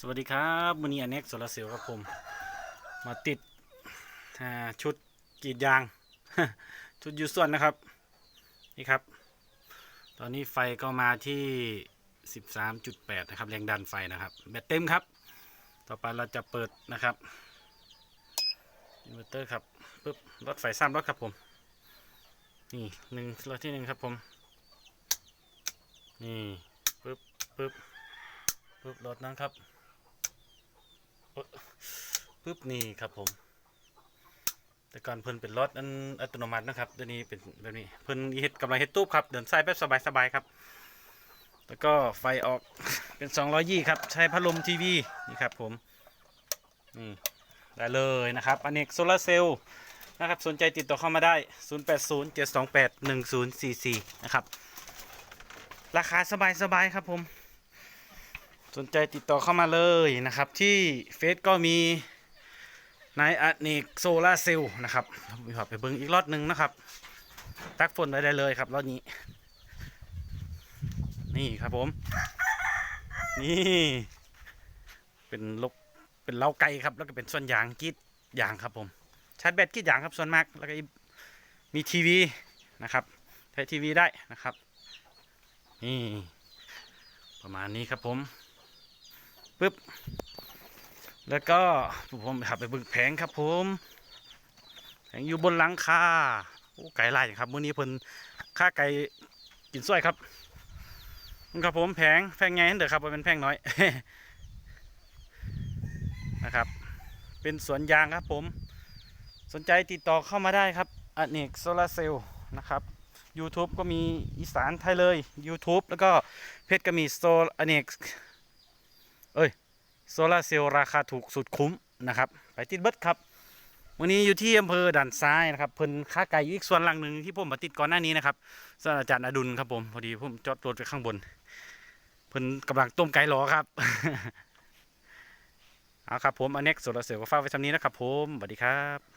สวัสดีครับมือนี้อเน็กโซลาเซลครับผม มาติดชุดกรีดยาง ชุดยูส่วนนะครับ นี่ครับ ตอนนี้ไฟก็มาที่ 13.8 นะครับ แรงดันไฟนะครับ แบตเต็มครับ ต่อไปเราจะเปิดนะครับอินเวอร์เตอร์ครับปึ๊บรถไฟซ้ำรถครับผม นี่หนึ่งรถที่หนึ่งครับผม นี่ปึ๊บปึ๊บปึ๊บรถนั้นครับ ปึ๊บนี่ครับผม แต่ก่อนเพิ่นเป็นรถอันอัตโนมัตินะครับเดี๋ยวนี้เป็นแบบนี้เพิ่นเฮ็ดกำลังเฮ็ดตู้ครับ เดินสายแบบสบายๆครับ แล้วก็ไฟออกเป็น200ยี่ครับ ใช้พัดลมทีวีนี่ครับผมนี่ได้เลยนะครับอเนกโซลาเซลล์นะครับสนใจติดต่อเข้ามาได้ 0807281044 นะครับ ราคาสบายๆครับผม สนใจติดต่อเข้ามาเลยนะครับที่เฟซก็มีนายอเนกโซลาเซลล์นะครับมีขอไปเบิ้งอีกรอดหนึ่งนะครับ ตักฝนได้เลยครับรอดนี้ นี่ครับผม นี่ เป็นลกเป็นเล้าไก่ครับ แล้วก็เป็นส่วนยางกีดยางครับผมชาร์จแบตกีดยางครับส่วนมากแล้วก็มีทีวีนะครับใช้ทีวีได้นะครับ นี่ ประมาณนี้ครับผม ปึ๊บ แล้วก็ผมขับไปบึกแผงครับผมแผงอยู่บนหลังคาโอ้ไก่ไล่ครับมื้อนี้เพิ่นค่าไก่กินสวยครับครับผมแผงแผงไงเด้อครับเป็นแผงน้อยนะครับ เป็นสวนยางครับผม สนใจติดต่อเข้ามาได้ครับอเนกโซลาเซลล์นะครับ YouTube ก็มีอีสานไทยเลย YouTube แล้วก็เพจก็มีโซอเนก เอ้ยโซลาเซลล์ราคาถูกสุดคุ้มนะครับ ไปติดเบิดครับวันนี้อยู่ที่อำเภอด่านซ้ายนะครับเพิ่นค้าไก่อยู่อีกส่วนหลังหนึ่งที่ผมมาติดก่อนหน้านี้นะครับส่วนอาจารย์อดุลครับผมพอดีผมจอดรถไปข้างบน เพิ่นกำลังต้มไก่หรอครับเอาครับผมอเน็กโซลาเซลล์ก็ฝากไว้ทำนี้นะครับผมสวัสดีครับ